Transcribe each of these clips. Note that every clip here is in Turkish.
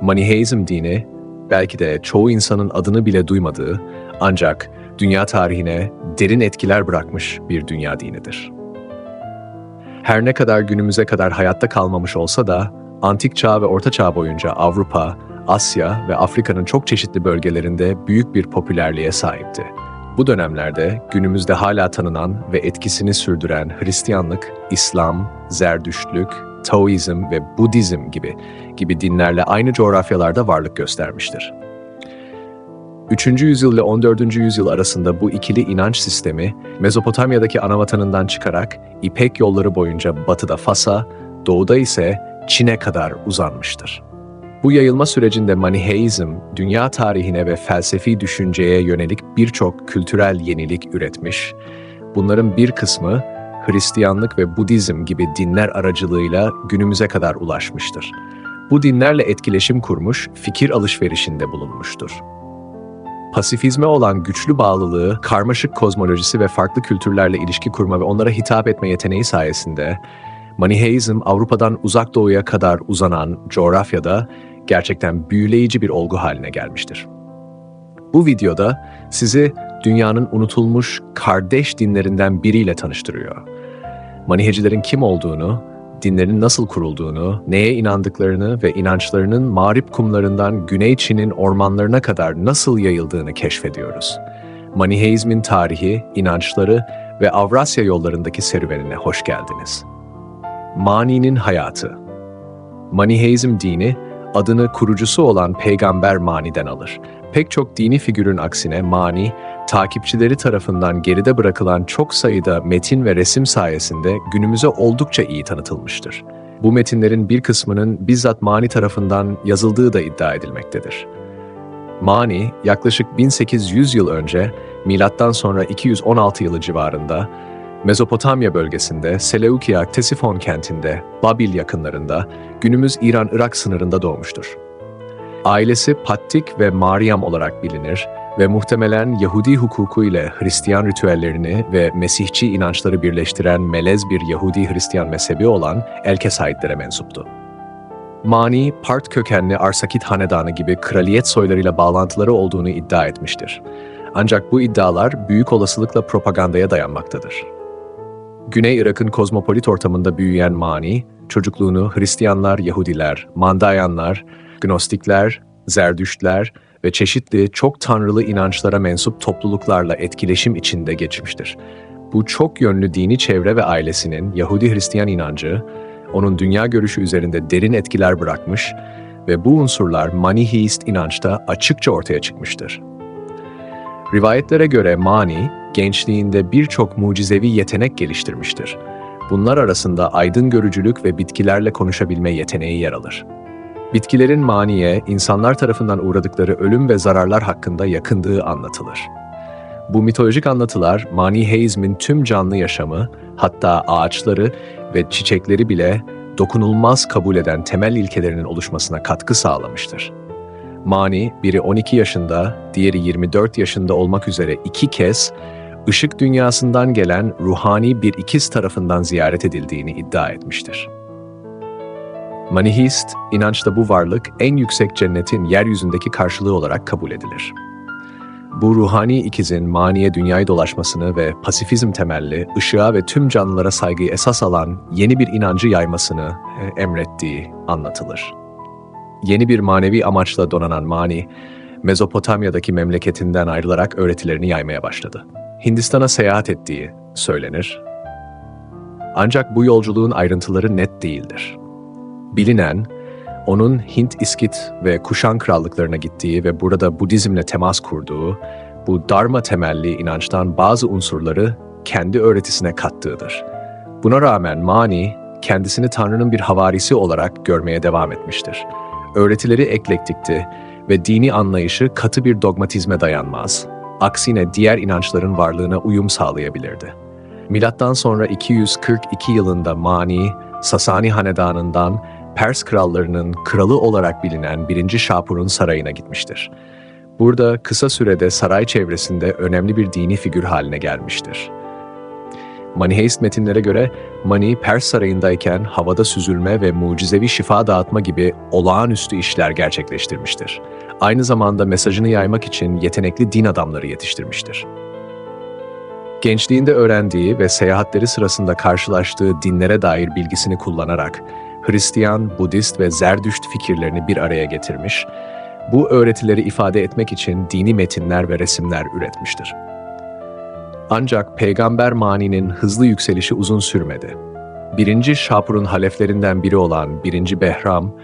Maniheizm dini belki de çoğu insanın adını bile duymadığı ancak dünya tarihine derin etkiler bırakmış bir dünya dinidir. Her ne kadar günümüze kadar hayatta kalmamış olsa da antik çağ ve orta çağ boyunca Avrupa, Asya ve Afrika'nın çok çeşitli bölgelerinde büyük bir popülerliğe sahipti. Bu dönemlerde günümüzde hala tanınan ve etkisini sürdüren Hristiyanlık, İslam, Zerdüştlük, Taoizm ve Budizm gibi gibi dinlerle aynı coğrafyalarda varlık göstermiştir. 3. yüzyıl ile 14. yüzyıl arasında bu ikili inanç sistemi Mezopotamya'daki anavatanından çıkarak İpek yolları boyunca batıda Fas'a, doğuda ise Çin'e kadar uzanmıştır. Bu yayılma sürecinde Maniheizm, dünya tarihine ve felsefi düşünceye yönelik birçok kültürel yenilik üretmiş. Bunların bir kısmı Hristiyanlık ve Budizm gibi dinler aracılığıyla günümüze kadar ulaşmıştır. Bu dinlerle etkileşim kurmuş, fikir alışverişinde bulunmuştur. Pasifizme olan güçlü bağlılığı, karmaşık kozmolojisi ve farklı kültürlerle ilişki kurma ve onlara hitap etme yeteneği sayesinde Maniheizm Avrupa'dan uzak doğuya kadar uzanan coğrafyada gerçekten büyüleyici bir olgu haline gelmiştir. Bu videoda sizi dünyanın unutulmuş kardeş dinlerinden biriyle tanıştırıyor. Manihecilerin kim olduğunu, dinlerin nasıl kurulduğunu, neye inandıklarını ve inançlarının mağrip kumlarından Güney Çin'in ormanlarına kadar nasıl yayıldığını keşfediyoruz. Maniheizmin tarihi, inançları ve Avrasya yollarındaki serüvenine hoş geldiniz. Mani'nin hayatı Maniheizm dini, adını kurucusu olan Peygamber Mani'den alır. Pek çok dini figürün aksine Mani, takipçileri tarafından geride bırakılan çok sayıda metin ve resim sayesinde günümüze oldukça iyi tanıtılmıştır. Bu metinlerin bir kısmının bizzat Mani tarafından yazıldığı da iddia edilmektedir. Mani, yaklaşık 1800 yıl önce, milattan sonra 216 yılı civarında, Mezopotamya bölgesinde Seleukia Ktesifon kentinde, Babil yakınlarında, günümüz İran-Irak sınırında doğmuştur. Ailesi Pattik ve Mariam olarak bilinir ve muhtemelen Yahudi hukuku ile Hristiyan ritüellerini ve Mesihçi inançları birleştiren melez bir Yahudi-Hristiyan mezhebi olan Elkesaidlere mensuptu. Mani, Part kökenli Arsakit Hanedanı gibi kraliyet soylarıyla bağlantıları olduğunu iddia etmiştir. Ancak bu iddialar büyük olasılıkla propagandaya dayanmaktadır. Güney Irak'ın kozmopolit ortamında büyüyen Mani, çocukluğunu Hristiyanlar, Yahudiler, Mandayanlar, Gnostikler, Zerdüştler ve çeşitli çok tanrılı inançlara mensup topluluklarla etkileşim içinde geçmiştir. Bu çok yönlü dini çevre ve ailesinin Yahudi-Hristiyan inancı, onun dünya görüşü üzerinde derin etkiler bırakmış ve bu unsurlar Maniheist inançta açıkça ortaya çıkmıştır. Rivayetlere göre Mani, gençliğinde birçok mucizevi yetenek geliştirmiştir. Bunlar arasında aydın görücülük ve bitkilerle konuşabilme yeteneği yer alır. Bitkilerin maniye, insanlar tarafından uğradıkları ölüm ve zararlar hakkında yakındığı anlatılır. Bu mitolojik anlatılar Maniheizmin tüm canlı yaşamı, hatta ağaçları ve çiçekleri bile dokunulmaz kabul eden temel ilkelerinin oluşmasına katkı sağlamıştır. Mani, biri 12 yaşında, diğeri 24 yaşında olmak üzere iki kez ışık dünyasından gelen ruhani bir ikiz tarafından ziyaret edildiğini iddia etmiştir. Manihist, inançta bu varlık en yüksek cennetin yeryüzündeki karşılığı olarak kabul edilir. Bu ruhani ikizin maniye dünyayı dolaşmasını ve pasifizm temelli, ışığa ve tüm canlılara saygıyı esas alan yeni bir inancı yaymasını e, emrettiği anlatılır. Yeni bir manevi amaçla donanan Mani, Mezopotamya'daki memleketinden ayrılarak öğretilerini yaymaya başladı. Hindistan'a seyahat ettiği söylenir. Ancak bu yolculuğun ayrıntıları net değildir. Bilinen, onun Hint, İskit ve Kuşan krallıklarına gittiği ve burada Budizmle temas kurduğu, bu Dharma temelli inançtan bazı unsurları kendi öğretisine kattığıdır. Buna rağmen Mani, kendisini Tanrı'nın bir havarisi olarak görmeye devam etmiştir. Öğretileri eklektikti ve dini anlayışı katı bir dogmatizme dayanmaz. Aksine diğer inançların varlığına uyum sağlayabilirdi. Milattan sonra 242 yılında Mani, Sasani hanedanından Pers krallarının kralı olarak bilinen 1. Şapur'un sarayına gitmiştir. Burada kısa sürede saray çevresinde önemli bir dini figür haline gelmiştir. Maniheist metinlere göre Mani Pers sarayındayken havada süzülme ve mucizevi şifa dağıtma gibi olağanüstü işler gerçekleştirmiştir. Aynı zamanda mesajını yaymak için yetenekli din adamları yetiştirmiştir. Gençliğinde öğrendiği ve seyahatleri sırasında karşılaştığı dinlere dair bilgisini kullanarak Hristiyan, Budist ve Zerdüşt fikirlerini bir araya getirmiş, bu öğretileri ifade etmek için dini metinler ve resimler üretmiştir. Ancak Peygamber Mani'nin hızlı yükselişi uzun sürmedi. Birinci Şapur'un haleflerinden biri olan Birinci Behram,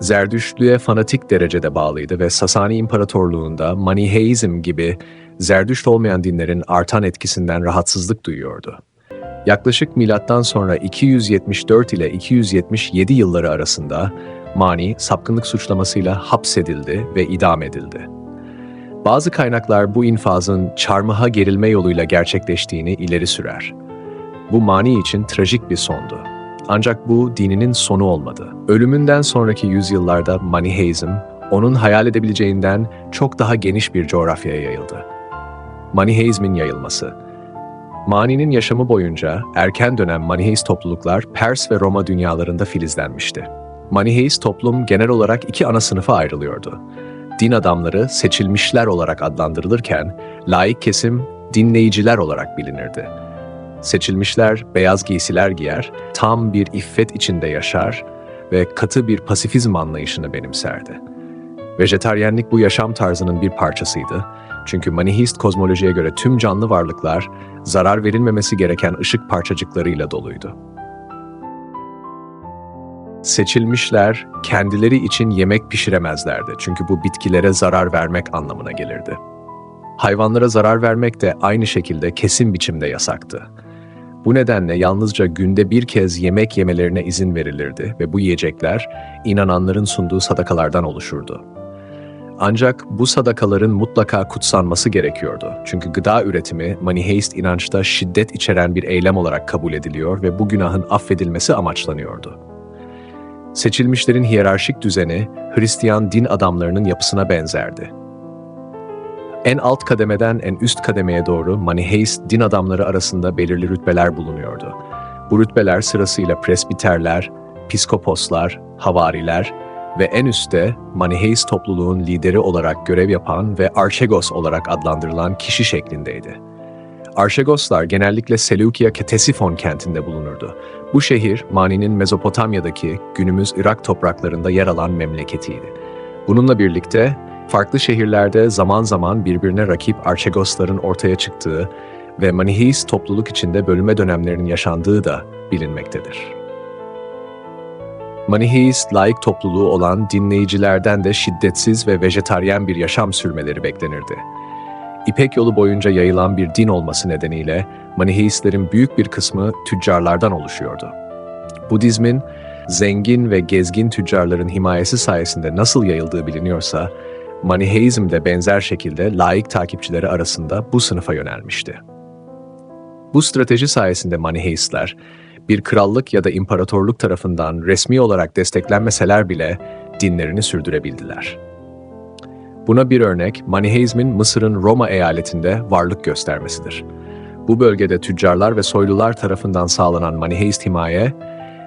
Zerdüştlüğe fanatik derecede bağlıydı ve Sasani İmparatorluğu'nda Maniheizm gibi Zerdüşt olmayan dinlerin artan etkisinden rahatsızlık duyuyordu. Yaklaşık milattan sonra 274 ile 277 yılları arasında Mani sapkınlık suçlamasıyla hapsedildi ve idam edildi. Bazı kaynaklar bu infazın çarmıha gerilme yoluyla gerçekleştiğini ileri sürer. Bu Mani için trajik bir sondu. Ancak bu dininin sonu olmadı. Ölümünden sonraki yüzyıllarda Maniheizm, onun hayal edebileceğinden çok daha geniş bir coğrafyaya yayıldı. Maniheizmin yayılması Mani'nin yaşamı boyunca erken dönem Maniheist topluluklar Pers ve Roma dünyalarında filizlenmişti. Maniheist toplum genel olarak iki ana sınıfa ayrılıyordu. Din adamları seçilmişler olarak adlandırılırken, laik kesim dinleyiciler olarak bilinirdi. Seçilmişler beyaz giysiler giyer, tam bir iffet içinde yaşar ve katı bir pasifizm anlayışını benimserdi. Vejetaryenlik bu yaşam tarzının bir parçasıydı. Çünkü Manihist kozmolojiye göre tüm canlı varlıklar zarar verilmemesi gereken ışık parçacıklarıyla doluydu. Seçilmişler kendileri için yemek pişiremezlerdi çünkü bu bitkilere zarar vermek anlamına gelirdi. Hayvanlara zarar vermek de aynı şekilde kesin biçimde yasaktı. Bu nedenle yalnızca günde bir kez yemek yemelerine izin verilirdi ve bu yiyecekler inananların sunduğu sadakalardan oluşurdu. Ancak bu sadakaların mutlaka kutsanması gerekiyordu. Çünkü gıda üretimi maniheist inançta şiddet içeren bir eylem olarak kabul ediliyor ve bu günahın affedilmesi amaçlanıyordu. Seçilmişlerin hiyerarşik düzeni Hristiyan din adamlarının yapısına benzerdi. En alt kademeden en üst kademeye doğru maniheist din adamları arasında belirli rütbeler bulunuyordu. Bu rütbeler sırasıyla presbiterler, piskoposlar, havariler ve en üstte Maniheist topluluğun lideri olarak görev yapan ve Archegos olarak adlandırılan kişi şeklindeydi. Archegoslar genellikle Seleukia Ktesifon kentinde bulunurdu. Bu şehir, Mani'nin Mezopotamya'daki günümüz Irak topraklarında yer alan memleketiydi. Bununla birlikte farklı şehirlerde zaman zaman birbirine rakip Archegosların ortaya çıktığı ve Maniheist topluluk içinde bölünme dönemlerinin yaşandığı da bilinmektedir. Maniheist laik topluluğu olan dinleyicilerden de şiddetsiz ve vejetaryen bir yaşam sürmeleri beklenirdi. İpek yolu boyunca yayılan bir din olması nedeniyle Maniheistlerin büyük bir kısmı tüccarlardan oluşuyordu. Budizmin zengin ve gezgin tüccarların himayesi sayesinde nasıl yayıldığı biliniyorsa, Maniheizm de benzer şekilde laik takipçileri arasında bu sınıfa yönelmişti. Bu strateji sayesinde Maniheistler, bir krallık ya da imparatorluk tarafından resmi olarak desteklenmeseler bile dinlerini sürdürebildiler. Buna bir örnek Maniheizmin Mısır'ın Roma eyaletinde varlık göstermesidir. Bu bölgede tüccarlar ve soylular tarafından sağlanan Maniheist himaye,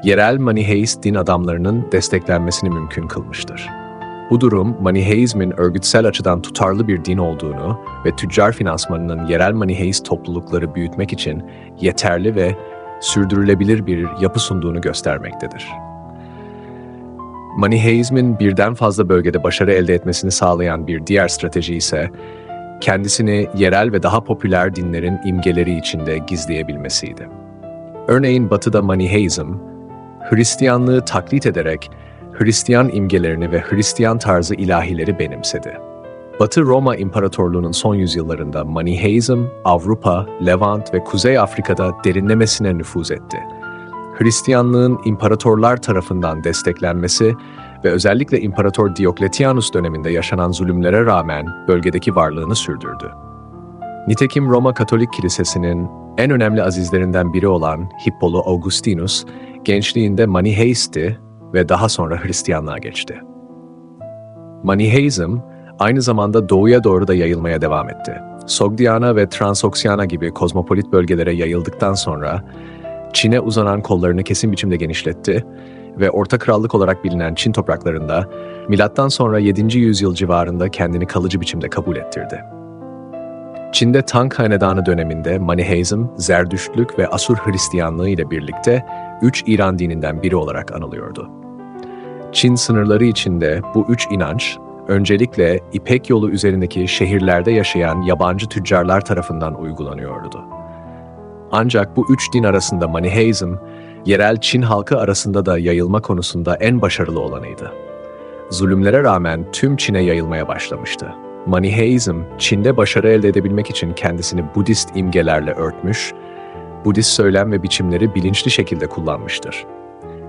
yerel Maniheist din adamlarının desteklenmesini mümkün kılmıştır. Bu durum Maniheizmin örgütsel açıdan tutarlı bir din olduğunu ve tüccar finansmanının yerel Maniheist toplulukları büyütmek için yeterli ve sürdürülebilir bir yapı sunduğunu göstermektedir. Maniheizmin birden fazla bölgede başarı elde etmesini sağlayan bir diğer strateji ise kendisini yerel ve daha popüler dinlerin imgeleri içinde gizleyebilmesiydi. Örneğin Batı'da Maniheizm, Hristiyanlığı taklit ederek Hristiyan imgelerini ve Hristiyan tarzı ilahileri benimsedi. Batı Roma İmparatorluğu'nun son yüzyıllarında Maniheizm, Avrupa, Levant ve Kuzey Afrika'da derinlemesine nüfuz etti. Hristiyanlığın imparatorlar tarafından desteklenmesi ve özellikle İmparator Diokletianus döneminde yaşanan zulümlere rağmen bölgedeki varlığını sürdürdü. Nitekim Roma Katolik Kilisesi'nin en önemli azizlerinden biri olan Hippolu Augustinus, gençliğinde Maniheisti ve daha sonra Hristiyanlığa geçti. Maniheizm, aynı zamanda doğuya doğru da yayılmaya devam etti. Sogdiana ve Transoksiana gibi kozmopolit bölgelere yayıldıktan sonra Çin'e uzanan kollarını kesin biçimde genişletti ve Orta Krallık olarak bilinen Çin topraklarında milattan sonra 7. yüzyıl civarında kendini kalıcı biçimde kabul ettirdi. Çin'de Tang Hanedanı döneminde Maniheizm, Zerdüştlük ve Asur Hristiyanlığı ile birlikte üç İran dininden biri olarak anılıyordu. Çin sınırları içinde bu üç inanç, öncelikle İpek yolu üzerindeki şehirlerde yaşayan yabancı tüccarlar tarafından uygulanıyordu. Ancak bu üç din arasında Maniheizm, yerel Çin halkı arasında da yayılma konusunda en başarılı olanıydı. Zulümlere rağmen tüm Çin'e yayılmaya başlamıştı. Maniheizm, Çin'de başarı elde edebilmek için kendisini Budist imgelerle örtmüş, Budist söylem ve biçimleri bilinçli şekilde kullanmıştır.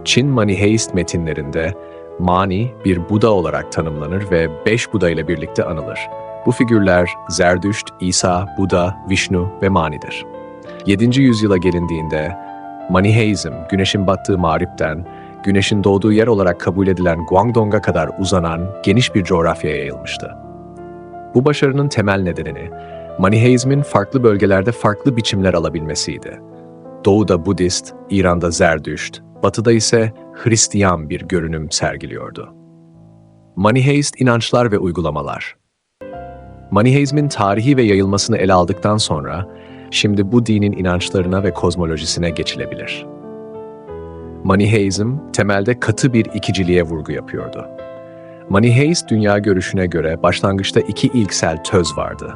Çin Maniheist metinlerinde Mani bir Buda olarak tanımlanır ve beş Buda ile birlikte anılır. Bu figürler Zerdüşt, İsa, Buda, Vishnu ve Mani'dir. 7. yüzyıla gelindiğinde Maniheizm, güneşin battığı mağripten, güneşin doğduğu yer olarak kabul edilen Guangdong'a kadar uzanan geniş bir coğrafyaya yayılmıştı. Bu başarının temel nedeni, Maniheizmin farklı bölgelerde farklı biçimler alabilmesiydi. Doğuda Budist, İran'da Zerdüşt, batıda ise Hristiyan bir görünüm sergiliyordu. Maniheist inançlar ve uygulamalar Maniheizmin tarihi ve yayılmasını ele aldıktan sonra, şimdi bu dinin inançlarına ve kozmolojisine geçilebilir. Maniheizm, temelde katı bir ikiciliğe vurgu yapıyordu. Maniheist dünya görüşüne göre başlangıçta iki ilksel töz vardı.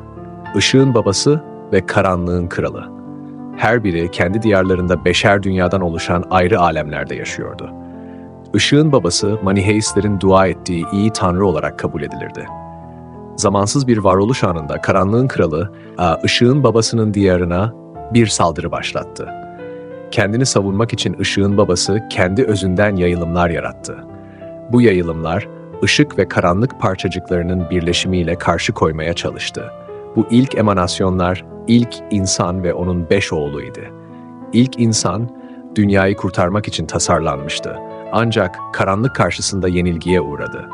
Işığın babası ve karanlığın kralı. Her biri kendi diyarlarında beşer dünyadan oluşan ayrı alemlerde yaşıyordu. Işığın babası Maniheistlerin dua ettiği iyi tanrı olarak kabul edilirdi. Zamansız bir varoluş anında karanlığın kralı, ışığın babasının diyarına bir saldırı başlattı. Kendini savunmak için ışığın babası kendi özünden yayılımlar yarattı. Bu yayılımlar, ışık ve karanlık parçacıklarının birleşimiyle karşı koymaya çalıştı. Bu ilk emanasyonlar ilk insan ve onun beş oğluydu. İlk insan dünyayı kurtarmak için tasarlanmıştı. Ancak karanlık karşısında yenilgiye uğradı.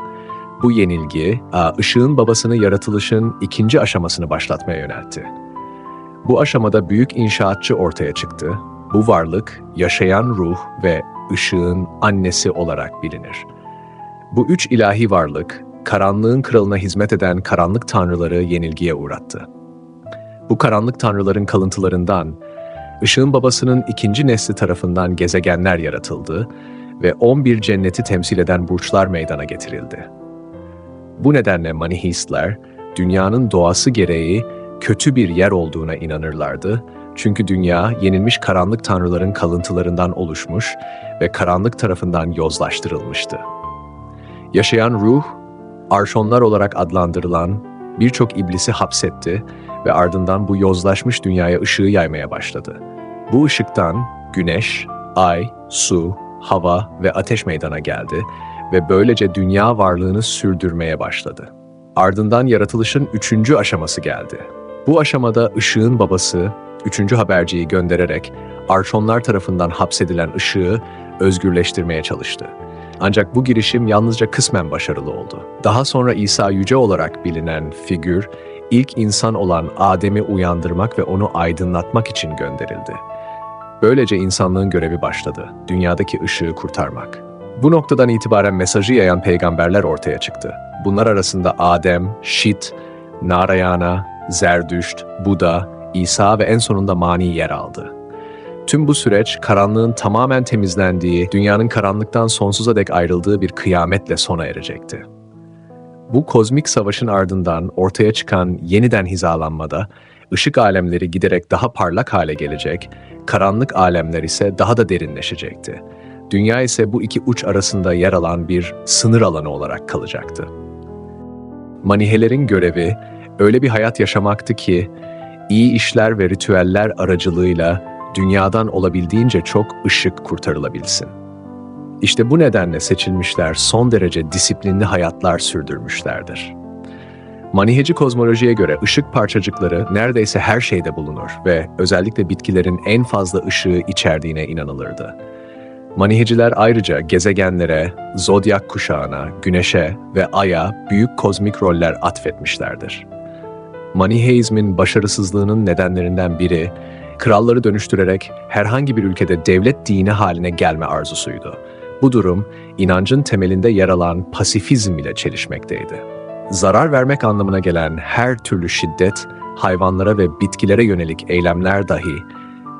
Bu yenilgi, ışığın babasını yaratılışın ikinci aşamasını başlatmaya yöneltti. Bu aşamada büyük inşaatçı ortaya çıktı. Bu varlık, yaşayan ruh ve ışığın annesi olarak bilinir. Bu üç ilahi varlık, karanlığın kralına hizmet eden karanlık tanrıları yenilgiye uğrattı. Bu karanlık tanrıların kalıntılarından, ışığın babasının ikinci nesli tarafından gezegenler yaratıldı ve 11 cenneti temsil eden burçlar meydana getirildi. Bu nedenle Manihistler, dünyanın doğası gereği kötü bir yer olduğuna inanırlardı çünkü dünya yenilmiş karanlık tanrıların kalıntılarından oluşmuş ve karanlık tarafından yozlaştırılmıştı. Yaşayan ruh, arşonlar olarak adlandırılan birçok iblisi hapsetti ve ardından bu yozlaşmış dünyaya ışığı yaymaya başladı. Bu ışıktan güneş, ay, su, hava ve ateş meydana geldi ve böylece dünya varlığını sürdürmeye başladı. Ardından yaratılışın üçüncü aşaması geldi. Bu aşamada ışığın babası, üçüncü haberciyi göndererek arşonlar tarafından hapsedilen ışığı özgürleştirmeye çalıştı. Ancak bu girişim yalnızca kısmen başarılı oldu. Daha sonra İsa Yüce olarak bilinen figür, ilk insan olan Adem'i uyandırmak ve onu aydınlatmak için gönderildi. Böylece insanlığın görevi başladı, dünyadaki ışığı kurtarmak. Bu noktadan itibaren mesajı yayan peygamberler ortaya çıktı. Bunlar arasında Adem, Şit, Narayana, Zerdüşt, Buda, İsa ve en sonunda Mani yer aldı. Tüm bu süreç karanlığın tamamen temizlendiği, dünyanın karanlıktan sonsuza dek ayrıldığı bir kıyametle sona erecekti. Bu kozmik savaşın ardından ortaya çıkan yeniden hizalanmada, ışık alemleri giderek daha parlak hale gelecek, karanlık alemler ise daha da derinleşecekti. Dünya ise bu iki uç arasında yer alan bir sınır alanı olarak kalacaktı. Manihelerin görevi öyle bir hayat yaşamaktı ki, iyi işler ve ritüeller aracılığıyla dünyadan olabildiğince çok ışık kurtarılabilsin. İşte bu nedenle seçilmişler son derece disiplinli hayatlar sürdürmüşlerdir. Maniheci kozmolojiye göre ışık parçacıkları neredeyse her şeyde bulunur ve özellikle bitkilerin en fazla ışığı içerdiğine inanılırdı. Maniheciler ayrıca gezegenlere, zodyak kuşağına, güneşe ve aya büyük kozmik roller atfetmişlerdir. Maniheizmin başarısızlığının nedenlerinden biri, kralları dönüştürerek herhangi bir ülkede devlet dini haline gelme arzusuydu. Bu durum, inancın temelinde yer alan pasifizm ile çelişmekteydi. Zarar vermek anlamına gelen her türlü şiddet, hayvanlara ve bitkilere yönelik eylemler dahi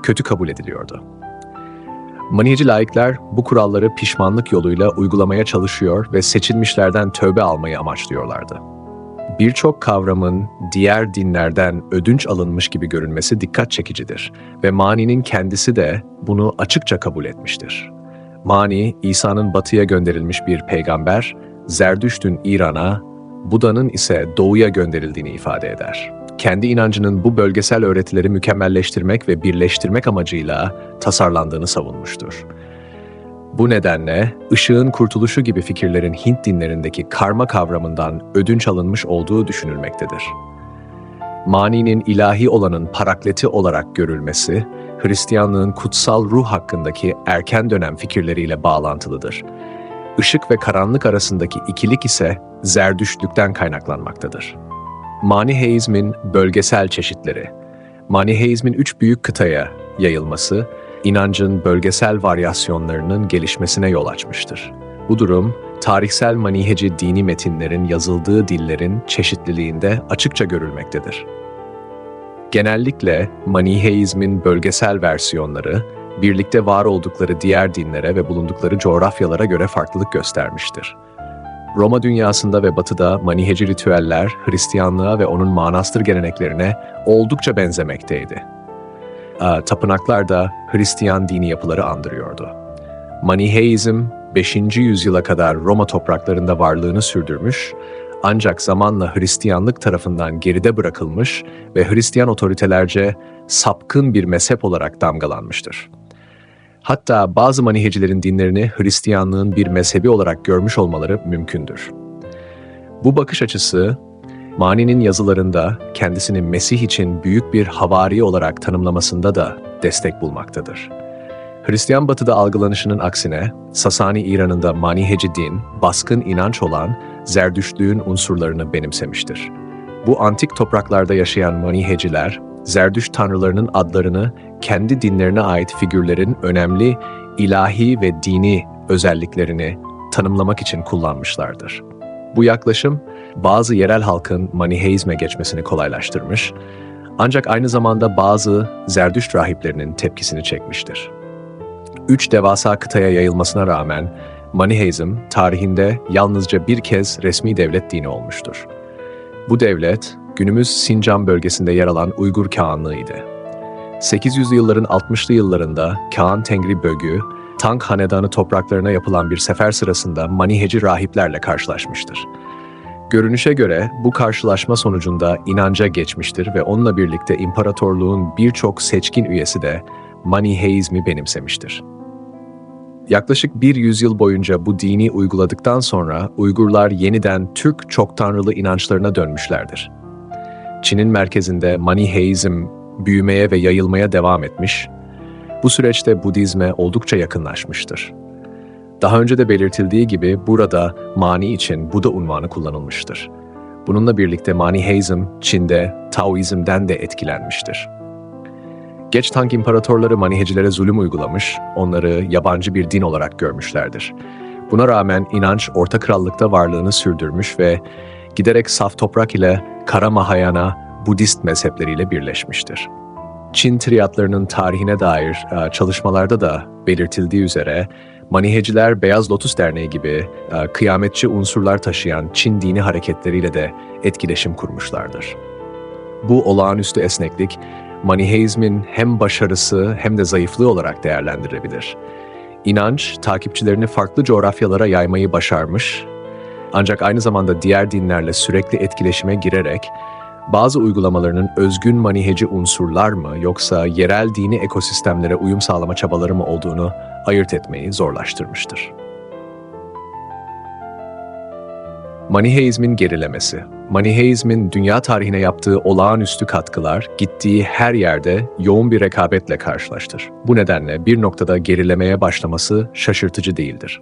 kötü kabul ediliyordu. Maniheci laikler bu kuralları pişmanlık yoluyla uygulamaya çalışıyor ve seçilmişlerden tövbe almayı amaçlıyorlardı. Birçok kavramın diğer dinlerden ödünç alınmış gibi görünmesi dikkat çekicidir ve Mani'nin kendisi de bunu açıkça kabul etmiştir. Mani, İsa'nın batıya gönderilmiş bir peygamber, Zerdüşt'ün İran'a, Buda'nın ise doğuya gönderildiğini ifade eder. Kendi inancının bu bölgesel öğretileri mükemmelleştirmek ve birleştirmek amacıyla tasarlandığını savunmuştur. Bu nedenle ışığın kurtuluşu gibi fikirlerin Hint dinlerindeki karma kavramından ödünç alınmış olduğu düşünülmektedir. Mani'nin ilahi olanın parakleti olarak görülmesi, Hristiyanlığın kutsal ruh hakkındaki erken dönem fikirleriyle bağlantılıdır. Işık ve karanlık arasındaki ikilik ise zerdüştlükten kaynaklanmaktadır. Maniheizmin bölgesel çeşitleri Maniheizmin üç büyük kıtaya yayılması, inancın bölgesel varyasyonlarının gelişmesine yol açmıştır. Bu durum, tarihsel maniheci dini metinlerin yazıldığı dillerin çeşitliliğinde açıkça görülmektedir. Genellikle Maniheizmin bölgesel versiyonları, birlikte var oldukları diğer dinlere ve bulundukları coğrafyalara göre farklılık göstermiştir. Roma dünyasında ve batıda maniheci ritüeller Hristiyanlığa ve onun manastır geleneklerine oldukça benzemekteydi. Ee, Tapınaklar da Hristiyan dini yapıları andırıyordu. Maniheizm 5. yüzyıla kadar Roma topraklarında varlığını sürdürmüş ancak zamanla Hristiyanlık tarafından geride bırakılmış ve Hristiyan otoritelerce sapkın bir mezhep olarak damgalanmıştır. Hatta bazı manihecilerin dinlerini Hristiyanlığın bir mezhebi olarak görmüş olmaları mümkündür. Bu bakış açısı, Mani'nin yazılarında kendisini Mesih için büyük bir havari olarak tanımlamasında da destek bulmaktadır. Hristiyan batıda algılanışının aksine, Sasani İran'ında maniheci din, baskın inanç olan Zerdüştlüğün unsurlarını benimsemiştir. Bu antik topraklarda yaşayan maniheciler, Zerdüş tanrılarının adlarını kendi dinlerine ait figürlerin önemli ilahi ve dini özelliklerini tanımlamak için kullanmışlardır. Bu yaklaşım bazı yerel halkın maniheizme geçmesini kolaylaştırmış ancak aynı zamanda bazı Zerdüşt rahiplerinin tepkisini çekmiştir. Üç devasa kıtaya yayılmasına rağmen Maniheizm tarihinde yalnızca bir kez resmi devlet dini olmuştur. Bu devlet günümüz Sincan bölgesinde yer alan Uygur Kağanlığı'ydı. 800'lü yılların 60'lı yıllarında Kağan Tengri Bögü, Tank Hanedanı topraklarına yapılan bir sefer sırasında Maniheci rahiplerle karşılaşmıştır. Görünüşe göre bu karşılaşma sonucunda inanca geçmiştir ve onunla birlikte imparatorluğun birçok seçkin üyesi de Maniheizmi benimsemiştir. Yaklaşık bir yüzyıl boyunca bu dini uyguladıktan sonra Uygurlar yeniden Türk çok tanrılı inançlarına dönmüşlerdir. Çin'in merkezinde Maniheizm büyümeye ve yayılmaya devam etmiş, bu süreçte Budizme oldukça yakınlaşmıştır. Daha önce de belirtildiği gibi burada mani için Buda unvanı kullanılmıştır. Bununla birlikte Maniheizm Çin'de Taoizm'den de etkilenmiştir. Geç Tang imparatorları manihecilere zulüm uygulamış, onları yabancı bir din olarak görmüşlerdir. Buna rağmen inanç Orta Krallık'ta varlığını sürdürmüş ve giderek saf toprak ile Kara Mahayana Budist mezhepleriyle birleşmiştir. Çin triyatlarının tarihine dair e, çalışmalarda da belirtildiği üzere Maniheciler Beyaz Lotus Derneği gibi e, kıyametçi unsurlar taşıyan Çin dini hareketleriyle de etkileşim kurmuşlardır. Bu olağanüstü esneklik Maniheizmin hem başarısı hem de zayıflığı olarak değerlendirebilir. İnanç, takipçilerini farklı coğrafyalara yaymayı başarmış, ancak aynı zamanda diğer dinlerle sürekli etkileşime girerek bazı uygulamalarının özgün maniheci unsurlar mı yoksa yerel dini ekosistemlere uyum sağlama çabaları mı olduğunu ayırt etmeyi zorlaştırmıştır. Maniheizmin gerilemesi Maniheizmin dünya tarihine yaptığı olağanüstü katkılar gittiği her yerde yoğun bir rekabetle karşılaştır. Bu nedenle bir noktada gerilemeye başlaması şaşırtıcı değildir.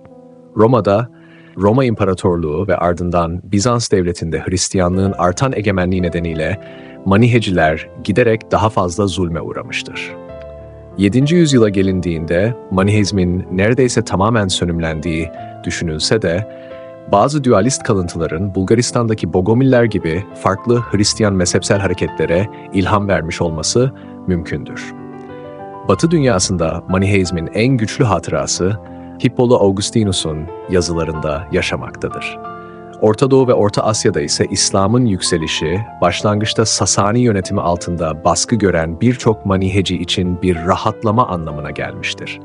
Roma'da Roma İmparatorluğu ve ardından Bizans devletinde Hristiyanlığın artan egemenliği nedeniyle Maniheciler giderek daha fazla zulme uğramıştır. 7. yüzyıla gelindiğinde Maniheizmin neredeyse tamamen sönümlendiği düşünülse de bazı dualist kalıntıların Bulgaristan'daki Bogomiller gibi farklı Hristiyan mezhepsel hareketlere ilham vermiş olması mümkündür. Batı dünyasında Maniheizmin en güçlü hatırası Hippolu Augustinus'un yazılarında yaşamaktadır. Orta Doğu ve Orta Asya'da ise İslam'ın yükselişi, başlangıçta Sasani yönetimi altında baskı gören birçok Maniheci için bir rahatlama anlamına gelmiştir.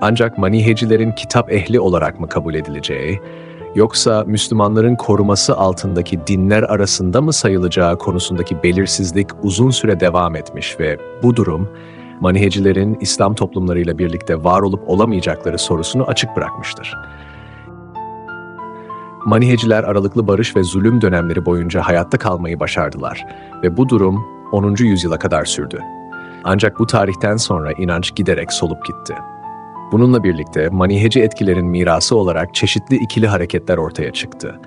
Ancak Manihecilerin kitap ehli olarak mı kabul edileceği, yoksa Müslümanların koruması altındaki dinler arasında mı sayılacağı konusundaki belirsizlik uzun süre devam etmiş ve bu durum, Manihecilerin İslam toplumlarıyla birlikte var olup olamayacakları sorusunu açık bırakmıştır. Maniheciler aralıklı barış ve zulüm dönemleri boyunca hayatta kalmayı başardılar ve bu durum 10. yüzyıla kadar sürdü. Ancak bu tarihten sonra inanç giderek solup gitti. Bununla birlikte Maniheci etkilerin mirası olarak çeşitli ikili hareketler ortaya çıktı.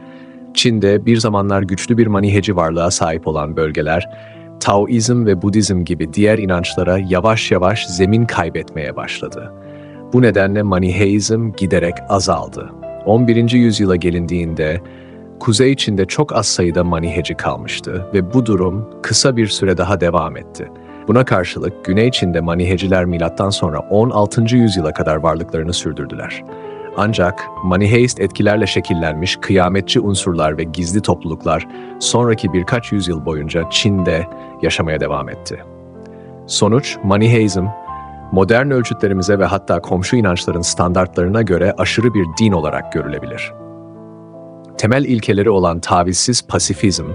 Çin'de bir zamanlar güçlü bir Maniheci varlığa sahip olan bölgeler, Taoizm ve Budizm gibi diğer inançlara yavaş yavaş zemin kaybetmeye başladı. Bu nedenle Maniheizm giderek azaldı. 11. yüzyıla gelindiğinde Kuzey Çin'de çok az sayıda Maniheci kalmıştı ve bu durum kısa bir süre daha devam etti. Buna karşılık Güney Çin'de Maniheciler milattan sonra 16. yüzyıla kadar varlıklarını sürdürdüler. Ancak Maniheist etkilerle şekillenmiş kıyametçi unsurlar ve gizli topluluklar sonraki birkaç yüzyıl boyunca Çin'de yaşamaya devam etti. Sonuç, Maniheizm, modern ölçütlerimize ve hatta komşu inançların standartlarına göre aşırı bir din olarak görülebilir. Temel ilkeleri olan tavizsiz pasifizm,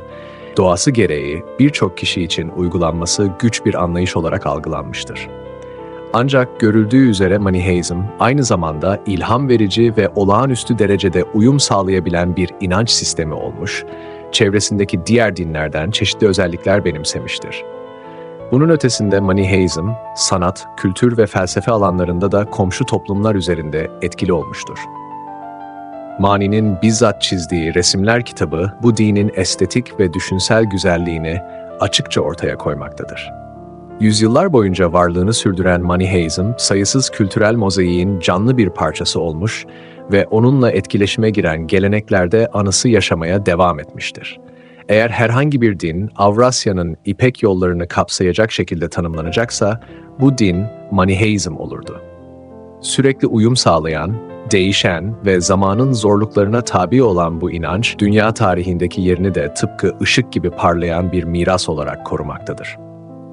doğası gereği birçok kişi için uygulanması güç bir anlayış olarak algılanmıştır. Ancak görüldüğü üzere Maniheizm aynı zamanda ilham verici ve olağanüstü derecede uyum sağlayabilen bir inanç sistemi olmuş, çevresindeki diğer dinlerden çeşitli özellikler benimsemiştir. Bunun ötesinde Maniheizm, sanat, kültür ve felsefe alanlarında da komşu toplumlar üzerinde etkili olmuştur. Mani'nin bizzat çizdiği resimler kitabı bu dinin estetik ve düşünsel güzelliğini açıkça ortaya koymaktadır. Yüzyıllar boyunca varlığını sürdüren Maniheizm, sayısız kültürel mozaiğin canlı bir parçası olmuş ve onunla etkileşime giren geleneklerde anısı yaşamaya devam etmiştir. Eğer herhangi bir din Avrasya'nın İpek yollarını kapsayacak şekilde tanımlanacaksa, bu din Maniheizm olurdu. Sürekli uyum sağlayan, değişen ve zamanın zorluklarına tabi olan bu inanç, dünya tarihindeki yerini de tıpkı ışık gibi parlayan bir miras olarak korumaktadır.